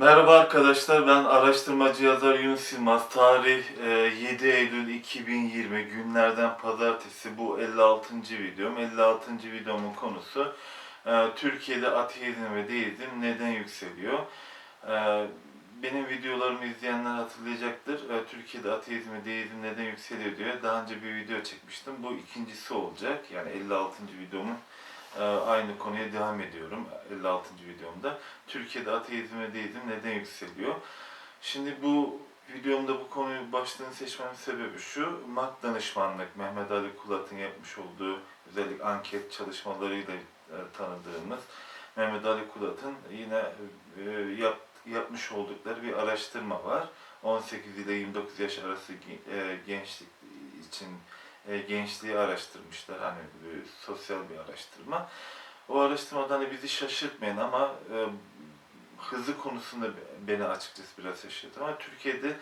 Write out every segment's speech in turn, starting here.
Merhaba arkadaşlar, ben araştırmacı yazar Yunus Yılmaz. Tarih e, 7 Eylül 2020 günlerden pazartesi bu 56. videom. 56. videomun konusu e, Türkiye'de ateizm ve deizm neden yükseliyor? E, Benim videolarımı izleyenler hatırlayacaktır. E, Türkiye'de ateizm ve deizm neden yükseliyor diye daha önce bir video çekmiştim. Bu ikincisi olacak. Yani 56. videomun e, aynı konuya devam ediyorum 56. videomda. Türkiye'de ateizm ve neden yükseliyor? Şimdi bu videomda bu konuyu başlığını seçmemin sebebi şu. MAK danışmanlık, Mehmet Ali Kulat'ın yapmış olduğu özellikle anket çalışmalarıyla e, tanıdığımız Mehmet Ali Kulat'ın yine e, yap, yapmış oldukları bir araştırma var. 18 ile 29 yaş arası e, gençlik için e, gençliği araştırmışlar. Hani bir sosyal bir araştırma. O araştırmadan hani bizi şaşırtmayın ama e, hızı konusunda beni açıkçası biraz şaşırttı. Ama Türkiye'de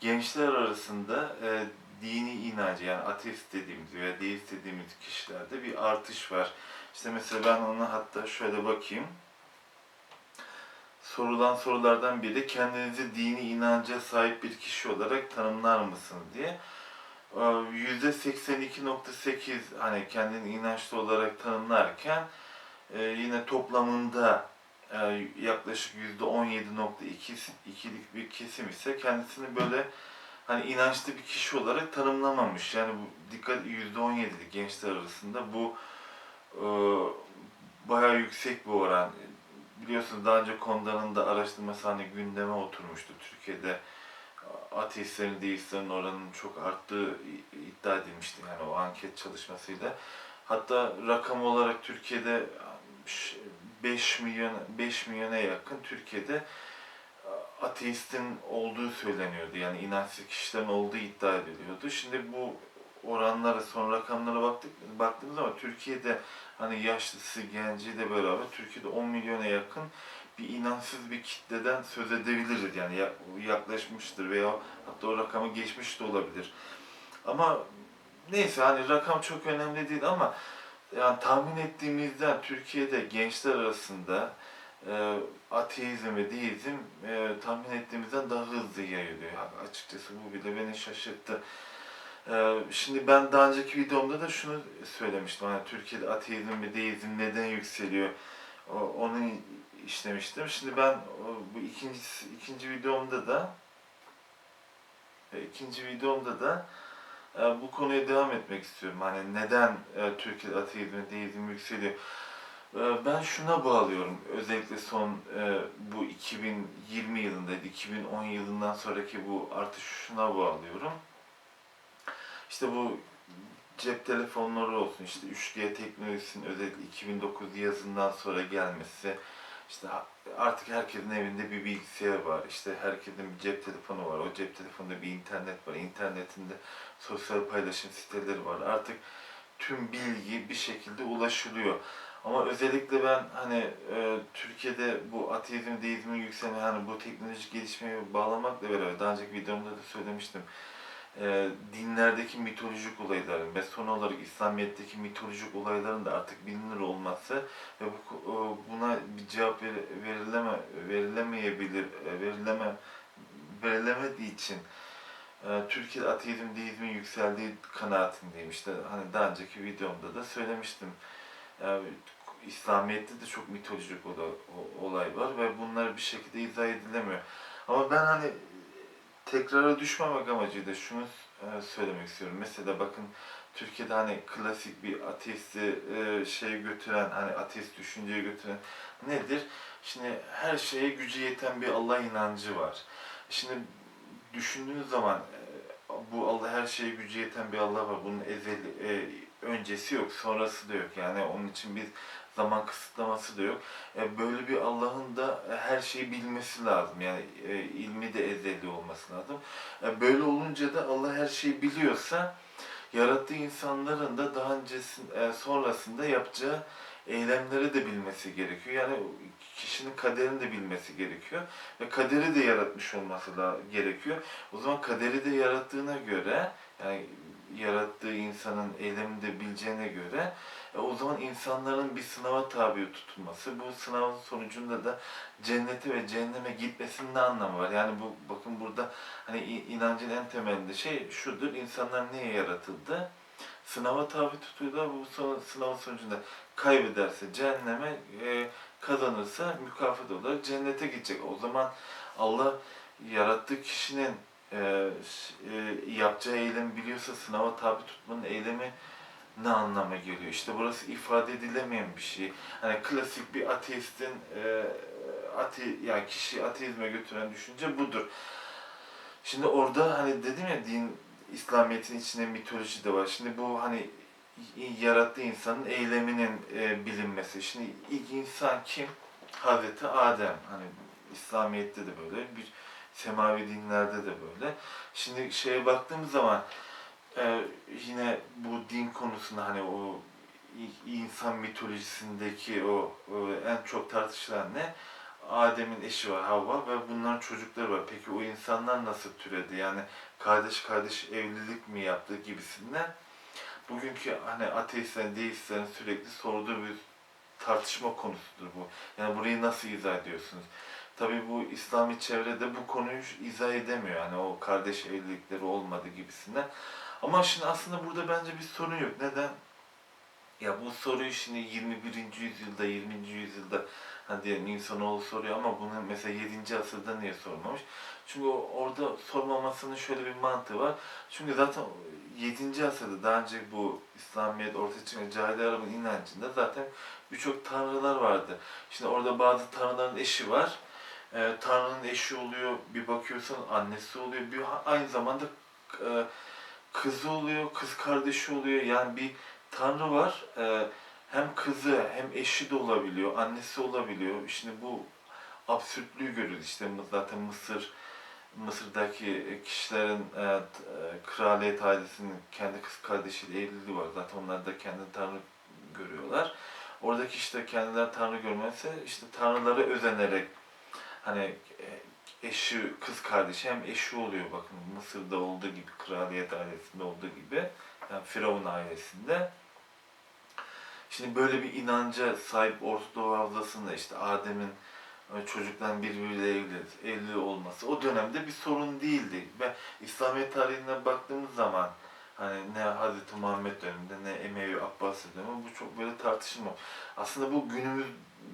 gençler arasında e, dini inancı yani ateist dediğimiz veya deist dediğimiz kişilerde bir artış var. İşte mesela ben ona hatta şöyle bakayım. Sorulan sorulardan biri kendinizi dini inanca sahip bir kişi olarak tanımlar mısınız diye. Ee, %82.8 hani kendini inançlı olarak tanımlarken yine toplamında yaklaşık %17.2'lik bir kesim ise kendisini böyle hani inançlı bir kişi olarak tanımlamamış. Yani bu dikkat %17'lik gençler arasında bu e, bayağı yüksek bir oran. Biliyorsunuz daha önce Konda'nın da araştırması hani gündeme oturmuştu Türkiye'de ateistlerin, deistlerin oranının çok arttığı iddia edilmişti yani o anket çalışmasıyla. Hatta rakam olarak Türkiye'de 5 milyon 5 milyona yakın Türkiye'de ateistin olduğu söyleniyordu. Yani inançsız kişilerin olduğu iddia ediliyordu. Şimdi bu oranlara, son rakamlara baktık, baktığımız zaman Türkiye'de hani yaşlısı, genciyle beraber Türkiye'de 10 milyona yakın bir inançsız bir kitleden söz edebiliriz. Yani ya- yaklaşmıştır veya hatta o rakamı geçmiş de olabilir. Ama neyse hani rakam çok önemli değil ama yani tahmin ettiğimizden Türkiye'de gençler arasında e, ateizm ve deizm e, tahmin ettiğimizden daha hızlı yayılıyor. Yani açıkçası bu bile beni şaşırttı. E, şimdi ben daha önceki videomda da şunu söylemiştim. Hani Türkiye'de ateizm ve deizm neden yükseliyor? O, onu işlemiştim. Şimdi ben o, bu ikinci ikinci videomda da e, ikinci videomda da e, bu konuya devam etmek istiyorum. Hani neden e, Türkiye'de ateizm ve deizm yükseliyor? E, Ben şuna bağlıyorum. Özellikle son e, bu 2020 yılında, 2010 yılından sonraki bu artış şuna bağlıyorum. İşte bu cep telefonları olsun, işte 3G teknolojisinin özellikle 2009 yazından sonra gelmesi, işte artık herkesin evinde bir bilgisayar var, işte herkesin bir cep telefonu var, o cep telefonunda bir internet var, internetinde sosyal paylaşım siteleri var. Artık tüm bilgi bir şekilde ulaşılıyor. Ama özellikle ben hani e, Türkiye'de bu ateizm, deizmin yükselme, hani bu teknolojik gelişmeye bağlamakla beraber daha önceki videomda da söylemiştim. E, dinlerdeki mitolojik olayların ve son olarak İslamiyet'teki mitolojik olayların da artık bilinir olması ve bu e, buna bir cevap ver, verileme verilemeyebilir, e, verileme verilemediği için e, Türkiye'de ateizm, deizmin yükseldiği kanaatindeyim. İşte hani daha önceki videomda da söylemiştim. Yani İslamiyet'te de çok mitolojik olay var ve bunlar bir şekilde izah edilemiyor. Ama ben hani tekrara düşmemek amacıyla şunu e, söylemek istiyorum. Mesela bakın Türkiye'de hani klasik bir ateisti şey götüren, hani ateist düşünceye götüren nedir? Şimdi her şeye gücü yeten bir Allah inancı var. Şimdi düşündüğünüz zaman e, bu Allah her şeye gücü yeten bir Allah var. Bunun ezeli, öncesi yok, sonrası da yok. Yani onun için bir zaman kısıtlaması da yok. Böyle bir Allah'ın her şeyi bilmesi lazım. Yani e, ilmi de ezeli olması lazım. E, böyle olunca da Allah her şeyi biliyorsa yarattığı insanların da daha öncesinde, sonrasında yapacağı eylemleri de bilmesi gerekiyor. Yani kişinin kaderini de bilmesi gerekiyor. Ve kaderi de yaratmış olması da gerekiyor. O zaman kaderi de yarattığına göre yani yarattığı insanın eylemini de bileceğine göre e, o zaman insanların bir sınava tabi tutulması, bu sınavın sonucunda da cennete ve cehenneme gitmesinin ne anlamı var? Yani bu bakın burada hani inancın en temelinde şey şudur, insanlar niye yaratıldı? Sınava tabi tutuyorlar, bu son- sınavın sonucunda kaybederse cehenneme, e, kazanırsa mükafat olarak cennete gidecek. O zaman Allah yarattığı kişinin e, ş- e, yapacağı eylemi biliyorsa sınava tabi tutmanın eylemi ne anlama geliyor? İşte burası ifade edilemeyen bir şey. Hani klasik bir ateistin e, ate, yani kişi ateizme götüren düşünce budur. Şimdi orada hani dedim ya din İslamiyet'in içinde mitoloji de var. Şimdi bu hani yarattığı insanın eyleminin e, bilinmesi. Şimdi ilk insan kim? Hazreti Adem. Hani İslamiyet'te de böyle, bir semavi dinlerde de böyle. Şimdi şeye baktığımız zaman e, yine bu din konusunda hani o insan mitolojisindeki o, o en çok tartışılan ne? Adem'in eşi var Havva ve bunların çocukları var. Peki o insanlar nasıl türedi? Yani kardeş kardeş evlilik mi yaptı gibisinden. Bugünkü hani ateistlerin, deistlerin sürekli sorduğu bir tartışma konusudur bu. Yani burayı nasıl izah ediyorsunuz? Tabii bu İslami çevrede bu konuyu izah edemiyor. Yani o kardeş evlilikleri olmadı gibisinden. Ama şimdi aslında burada bence bir sorun yok. Neden? Ya bu soruyu şimdi 21. yüzyılda, 20. yüzyılda hani diyelim insanoğlu soruyor ama bunu mesela 7. asırda niye sormamış? Çünkü orada sormamasının şöyle bir mantığı var. Çünkü zaten 7. asırda daha önce bu İslamiyet ortaya çıkan cahil Arap'ın inancında zaten birçok tanrılar vardı. Şimdi orada bazı tanrıların eşi var. Ee, Tanrı'nın eşi oluyor, bir bakıyorsun annesi oluyor, bir aynı zamanda e, kızı oluyor, kız kardeşi oluyor. Yani bir tanrı var. e, hem kızı hem eşi de olabiliyor, annesi olabiliyor. Şimdi bu absürtlüğü görüyoruz. İşte zaten Mısır Mısır'daki kişilerin e, e, kraliyet ailesinin kendi kız kardeşiyle evliliği var. Zaten onlar da kendini tanrı görüyorlar. Oradaki işte kendileri tanrı görmesi işte tanrılara özenerek hani e, eşi, kız kardeşi hem eşi oluyor bakın Mısır'da olduğu gibi, kraliyet ailesinde olduğu gibi yani Firavun ailesinde. Şimdi böyle bir inanca sahip Orta Doğu Havzası'nda işte Adem'in e, çocukların birbiriyle evli, evli olması o dönemde bir sorun değildi. Ve İslamiyet tarihine baktığımız zaman hani ne Hazreti Muhammed döneminde ne Emevi Abbasi döneminde bu çok böyle tartışılma. Aslında bu günümüz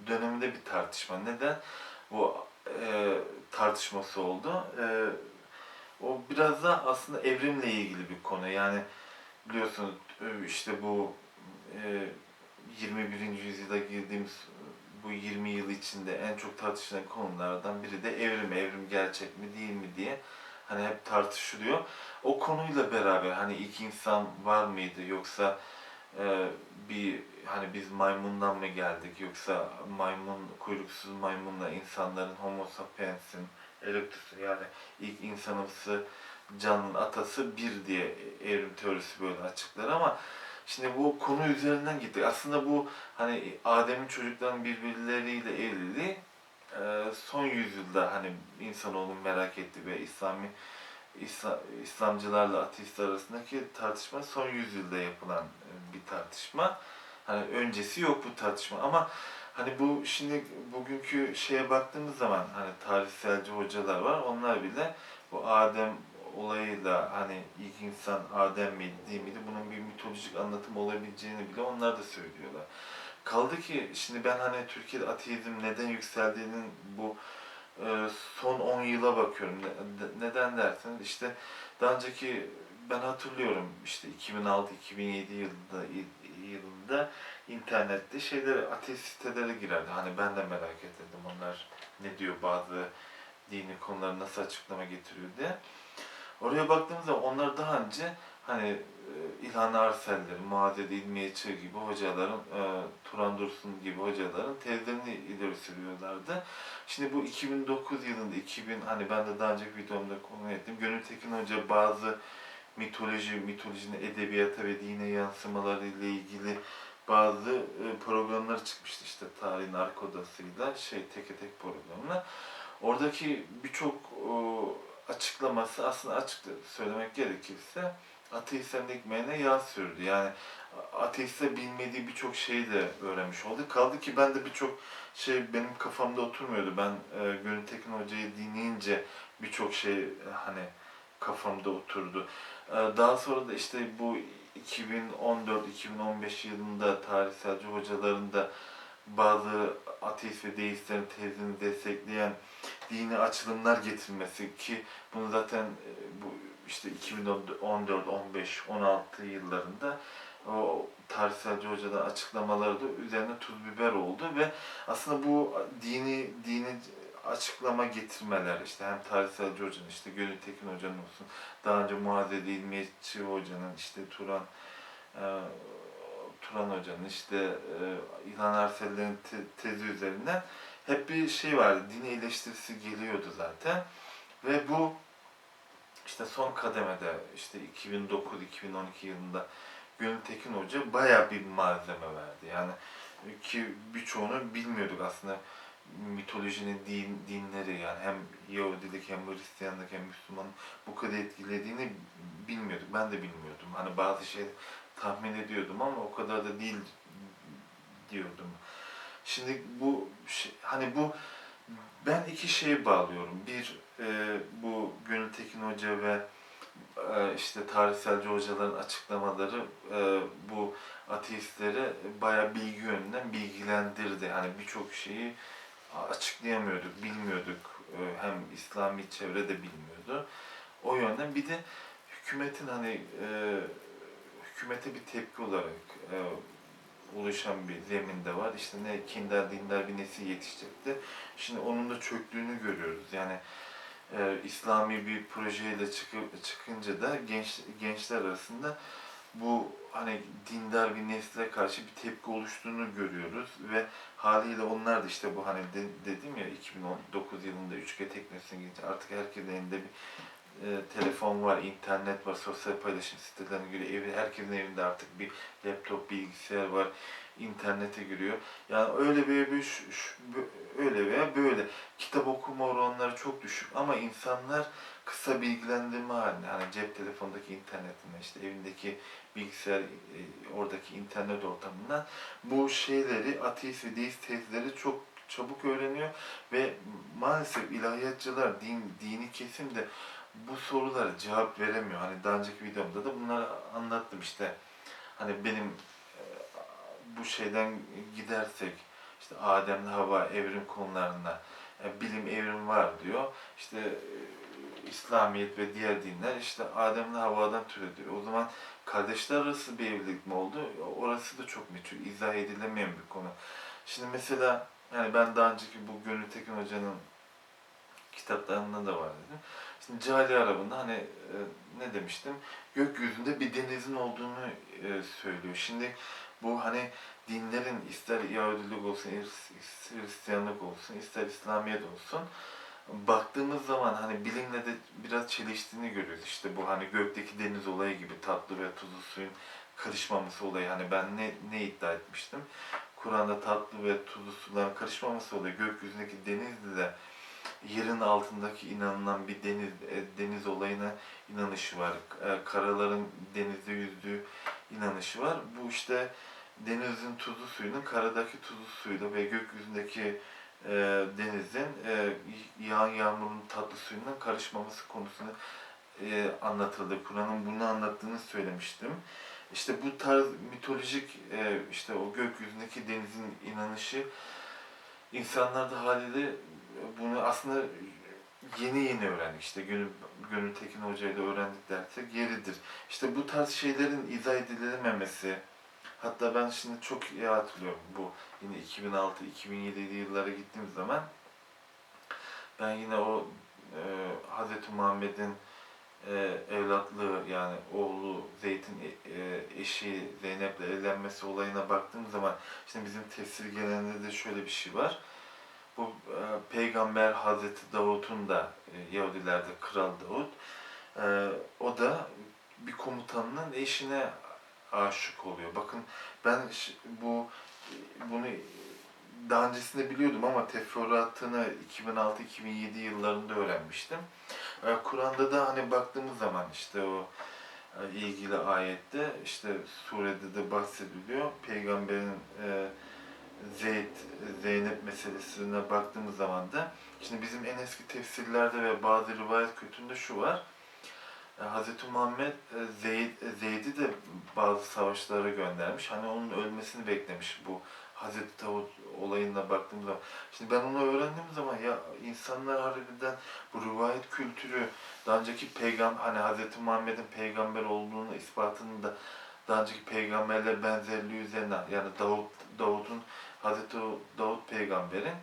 döneminde bir tartışma. Neden? Bu e, tartışması oldu. E, o biraz da aslında evrimle ilgili bir konu. Yani biliyorsunuz e, işte bu e, 21. yüzyıla girdiğimiz bu 20 yıl içinde en çok tartışılan konulardan biri de evrim. Evrim gerçek mi değil mi diye hani hep tartışılıyor. O konuyla beraber hani ilk insan var mıydı yoksa e, bir hani biz maymundan mı geldik yoksa maymun kuyruksuz maymunla insanların homo sapiens'in erectus'u yani ilk insanımsı canlının atası bir diye evrim teorisi böyle açıklar ama şimdi bu konu üzerinden gittik. Aslında bu hani Adem'in çocukların birbirleriyle evliliği e, son yüzyılda hani insanoğlunun merak ettiği ve İslami İsla, İslamcılarla ateistler arasındaki tartışma son yüzyılda yapılan e, bir tartışma. Hani öncesi yok bu tartışma ama hani bu şimdi bugünkü şeye baktığımız zaman hani tarihselci hocalar var. Onlar bile bu Adem olayıyla hani ilk insan Adem miydi değil miydi bunun bir mitolojik anlatım olabileceğini bile onlar da söylüyorlar. Kaldı ki şimdi ben hani Türkiye'de ateizm neden yükseldiğinin bu e, son 10 yıla bakıyorum. Ne- Neden derseniz işte daha önceki ben hatırlıyorum işte 2006-2007 yılında yılında internette şeyler ateist sitelere girerdi. Hani ben de merak ettim onlar ne diyor bazı dini konuları nasıl açıklama getiriyor diye. Oraya baktığımız zaman onlar daha önce hani e, İlhan Arsel'leri, Muazzez İlmiye Çığ gibi hocaların, e, Turan Dursun gibi hocaların tezlerini ileri sürüyorlardı. Şimdi bu 2009 yılında, 2000 hani ben de daha önceki videomda konu ettim. Gönül Tekin Hoca bazı mitoloji, mitolojinin edebiyata ve dine yansımaları ile ilgili bazı e, programlar çıkmıştı işte tarihin arka odasıyla şey teke tek programına. Oradaki birçok o, açıklaması aslında açık söylemek gerekirse ateistlerin ekmeğine yağ sürdü. Yani ateistler bilmediği birçok şeyi de öğrenmiş oldu. Kaldı ki ben de birçok şey benim kafamda oturmuyordu. Ben e, Gönül Tekin Hoca'yı dinleyince birçok şey e, hani kafamda oturdu. E, daha sonra da işte bu 2014-2015 yılında tarihselci hocaların da bazı ateist ve deistlerin tezini destekleyen dini açılımlar getirmesi ki bunu zaten e, bu işte 2014, 15, 16 yıllarında o tarihselci hocadan açıklamaları da üzerine tuz biber oldu ve aslında bu dini dini açıklama getirmeler işte hem tarihselci hocanın işte Gönül Tekin hocanın olsun daha önce Muazzez İlmiyeçi hocanın işte Turan e, Turan hocanın işte e, İlhan Arsel'lerin te- tezi üzerinden hep bir şey vardı. Dini eleştirisi geliyordu zaten. Ve bu işte son kademede işte 2009-2012 yılında Gönül Tekin Hoca bayağı bir malzeme verdi. Yani ki birçoğunu bilmiyorduk aslında mitolojinin din, dinleri yani hem Yahudilik hem Hristiyanlık hem Müslüman bu kadar etkilediğini bilmiyorduk. Ben de bilmiyordum. Hani bazı şey tahmin ediyordum ama o kadar da değil diyordum. Şimdi bu şey- hani bu ben iki şeye bağlıyorum. Bir e, bu Gönül Tekin Hoca ve e, işte tarihselci hocaların açıklamaları e, bu ateistleri bayağı bilgi yönünden bilgilendirdi. Hani birçok şeyi açıklayamıyorduk, bilmiyorduk. E, hem İslami çevre de bilmiyordu. O yönden bir de hükümetin hani e, hükümete bir tepki olarak e, oluşan bir zeminde var. İşte ne kindar dindar bir nesil yetişecekti. Şimdi onun da çöktüğünü görüyoruz. Yani e, İslami bir projeyle çıkıp, çıkınca da genç gençler arasında bu hani dindar bir nesle karşı bir tepki oluştuğunu görüyoruz ve haliyle onlar da işte bu hani de- dedim ya 2019 yılında 3G teknolojisine gelince artık herkesin elinde bir e, telefon var, internet var, sosyal paylaşım sitelerine göre evi, herkesin evinde artık bir laptop, bilgisayar var, internete giriyor. Yani öyle veya bir öyle veya böyle kitap okuma oranları çok düşük ama insanlar kısa bilgilendirme halinde hani cep telefonundaki internetinden işte evindeki bilgisayar e, oradaki internet ortamından bu şeyleri ateist ve deist tezleri çok çabuk öğreniyor ve maalesef ilahiyatçılar, din, dini kesim de bu sorulara cevap veremiyor. Hani daha önceki videomda da bunları anlattım işte. Hani benim e, bu şeyden gidersek işte Adem'le Hava evrim konularında e, bilim evrim var diyor. İşte e, İslamiyet ve diğer dinler işte Adem'le Havva'dan türedi. O zaman kardeşler arası bir evlilik mi oldu? Orası da çok meçhul, izah edilemeyen bir konu. Şimdi mesela yani ben daha önceki bu Gönül Tekin Hoca'nın kitaplarında da var dedim. Şimdi Arabı'nda hani e, ne demiştim? Gökyüzünde bir denizin olduğunu e, söylüyor. Şimdi bu hani dinlerin ister Yahudilik olsun, ister Hristiyanlık olsun, ister İslamiyet olsun baktığımız zaman hani bilimle de biraz çeliştiğini görüyoruz. İşte bu hani gökteki deniz olayı gibi tatlı ve tuzlu suyun karışmaması olayı. Hani ben ne, ne iddia etmiştim? Kur'an'da tatlı ve tuzlu suların karışmaması olayı. Gökyüzündeki denizde de yerin altındaki inanılan bir deniz e, deniz olayına inanışı var. E, Karaların denizde yüzdüğü inanışı var. Bu işte denizin tuzlu suyunun karadaki tuzlu suyla ve gökyüzündeki e, denizin e, yağan yağmurun tatlı suyundan karışmaması konusunu e, anlatıldı. Kur'an'ın bunu anlattığını söylemiştim. İşte bu tarz mitolojik e, işte o gökyüzündeki denizin inanışı insanlar da haliyle bunu aslında yeni yeni öğrendik. İşte Gönül, Gönül Tekin Hoca'yla öğrendik dersek yeridir. İşte bu tarz şeylerin izah edilememesi, hatta ben şimdi çok iyi hatırlıyorum bu yine 2006-2007 yıllara gittiğim zaman ben yine o e, Hz. Muhammed'in e, evlatlığı yani oğlu Zeyt'in e, e, eşi Zeynep'le evlenmesi olayına baktığım zaman şimdi bizim tefsir geleneğinde de şöyle bir şey var. Bu e, peygamber Hazreti Davut'un da e, Yahudilerde Kral Davut e, o da bir komutanının eşine aşık oluyor. Bakın ben bu bunu daha öncesinde biliyordum ama teferruatını 2006-2007 yıllarında öğrenmiştim. E, Kur'an'da da hani baktığımız zaman işte o e, ilgili ayette işte surede de bahsediliyor. Peygamberin e, Zeyd, Zeynep meselesine baktığımız zaman da şimdi bizim en eski tefsirlerde ve bazı rivayet kötünde şu var. E, Hz. Muhammed e, Zeyd, Zeyd'i de bazı savaşlara göndermiş. Hani onun ölmesini beklemiş bu Hz. Davut olayına baktığımız zaman. Şimdi ben onu öğrendiğim zaman ya insanlar harbiden bu rivayet kültürü daha önceki peygamber hani Hz. Muhammed'in peygamber olduğunu ispatını da daha önceki peygamberle benzerliği üzerine yani Davut Davut'un Hz. Davut peygamberin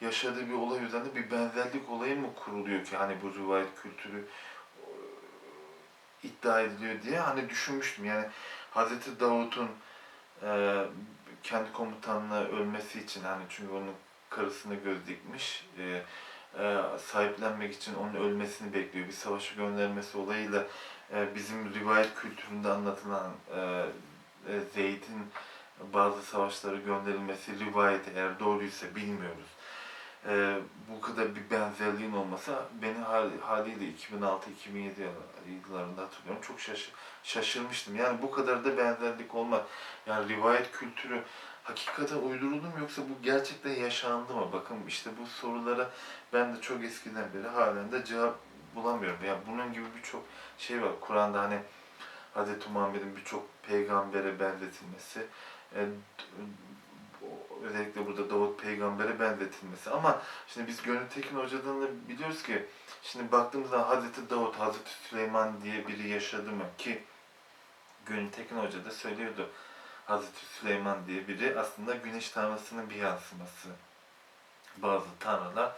yaşadığı bir olay üzerine bir benzerlik olayı mı kuruluyor ki hani bu rivayet kültürü e, iddia ediliyor diye hani düşünmüştüm yani Hz. Davut'un e, kendi komutanına ölmesi için hani çünkü onun karısını göz dikmiş e, e, sahiplenmek için onun ölmesini bekliyor. Bir savaşa göndermesi olayıyla e, bizim rivayet kültüründe anlatılan e, e, Zeyd'in bazı savaşlara gönderilmesi rivayeti eğer doğruysa bilmiyoruz. E, bu kadar bir benzerliğin olması beni hal- haliyle 2006-2007 yıllarında hatırlıyorum. Çok şaş- şaşırmıştım. Yani bu kadar da benzerlik olmaz. Yani rivayet kültürü hakikaten uyduruldu mu yoksa bu gerçekten yaşandı mı? Bakın işte bu sorulara ben de çok eskiden beri halen de cevap bulamıyorum. Yani bunun gibi birçok şey var. Kur'an'da hani Hz. Muhammed'in birçok peygambere benzetilmesi, e, özellikle burada Davut peygambere benzetilmesi. Ama şimdi biz Gönül Tekin Hoca'dan da biliyoruz ki şimdi baktığımızda Hz. Davut, Hz. Süleyman diye biri yaşadı mı ki Gönül Tekin Hoca da söylüyordu. Hazreti Süleyman diye biri aslında güneş tanrısının bir yansıması. Bazı tanrılar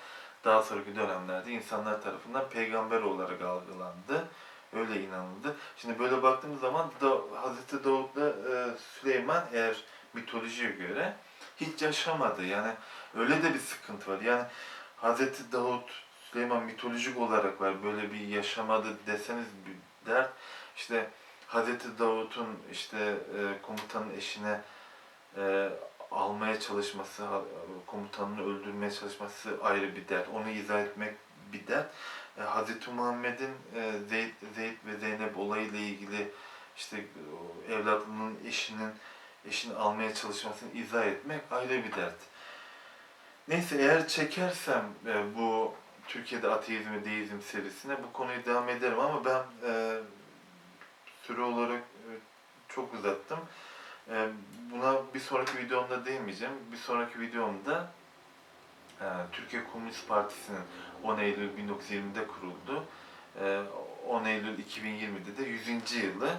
daha sonraki dönemlerde insanlar tarafından peygamber olarak algılandı. Öyle inanıldı. Şimdi böyle baktığımız zaman da, Hazreti Davut'la e, Süleyman eğer mitolojiye göre hiç yaşamadı. Yani öyle de bir sıkıntı var. Yani Hazreti Davut, Süleyman mitolojik olarak var. Böyle bir yaşamadı deseniz bir dert. İşte Hazreti Davut'un işte e, komutanın eşine e, almaya çalışması, komutanını öldürmeye çalışması ayrı bir dert. Onu izah etmek bir dert. E, Hazreti Muhammed'in e, Zeyd, Zeyd ve Zeynep olayıyla ilgili işte o evladının eşinin eşini almaya çalışmasını izah etmek ayrı bir dert. Neyse eğer çekersem e, bu Türkiye'de ateizm ve deizm serisine bu konuyu devam ederim ama ben e, süre olarak e, çok uzattım. E, Buna bir sonraki videomda değinmeyeceğim. Bir sonraki videomda e, Türkiye Komünist Partisi'nin 10 Eylül 1920'de kuruldu. E, 10 Eylül 2020'de de 100. yılı.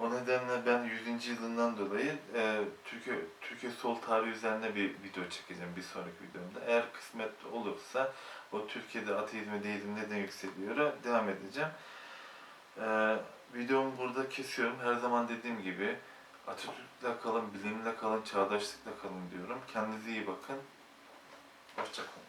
O nedenle ben 100. yılından dolayı e, Türkiye, Türkiye Sol Tarihi üzerine bir video çekeceğim bir sonraki videomda. Eğer kısmet olursa o Türkiye'de ateizm ve deizm neden yükseliyor devam edeceğim. E, videomu burada kesiyorum. Her zaman dediğim gibi Atatürk'le kalın, bilimle kalın, çağdaşlıkla kalın diyorum. Kendinize iyi bakın. Hoşçakalın.